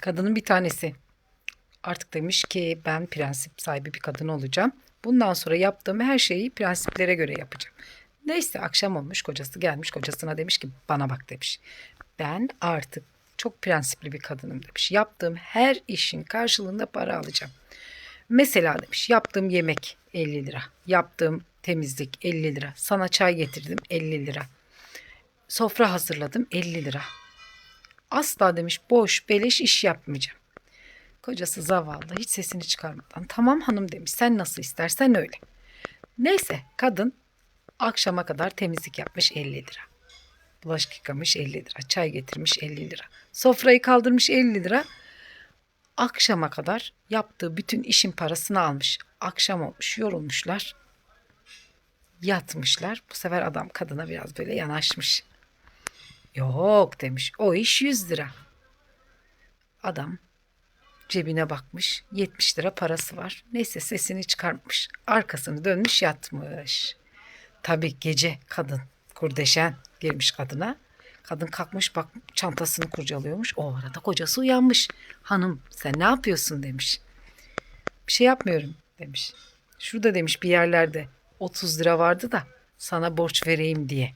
Kadının bir tanesi artık demiş ki ben prensip sahibi bir kadın olacağım. Bundan sonra yaptığım her şeyi prensiplere göre yapacağım. Neyse akşam olmuş kocası gelmiş kocasına demiş ki bana bak demiş. Ben artık çok prensipli bir kadınım demiş. Yaptığım her işin karşılığında para alacağım. Mesela demiş yaptığım yemek 50 lira. Yaptığım temizlik 50 lira. Sana çay getirdim 50 lira. Sofra hazırladım 50 lira. Asla demiş boş beleş iş yapmayacağım. Kocası zavallı hiç sesini çıkarmadan tamam hanım demiş sen nasıl istersen öyle. Neyse kadın akşama kadar temizlik yapmış 50 lira. Bulaşık yıkamış 50 lira. Çay getirmiş 50 lira. Sofrayı kaldırmış 50 lira. Akşama kadar yaptığı bütün işin parasını almış. Akşam olmuş yorulmuşlar. Yatmışlar. Bu sefer adam kadına biraz böyle yanaşmış. Yok demiş. O iş 100 lira. Adam cebine bakmış. 70 lira parası var. Neyse sesini çıkartmış. Arkasını dönmüş yatmış. Tabii gece kadın kurdeşen girmiş kadına. Kadın kalkmış bak çantasını kurcalıyormuş. O arada kocası uyanmış. Hanım sen ne yapıyorsun demiş. Bir şey yapmıyorum demiş. Şurada demiş bir yerlerde 30 lira vardı da sana borç vereyim diye.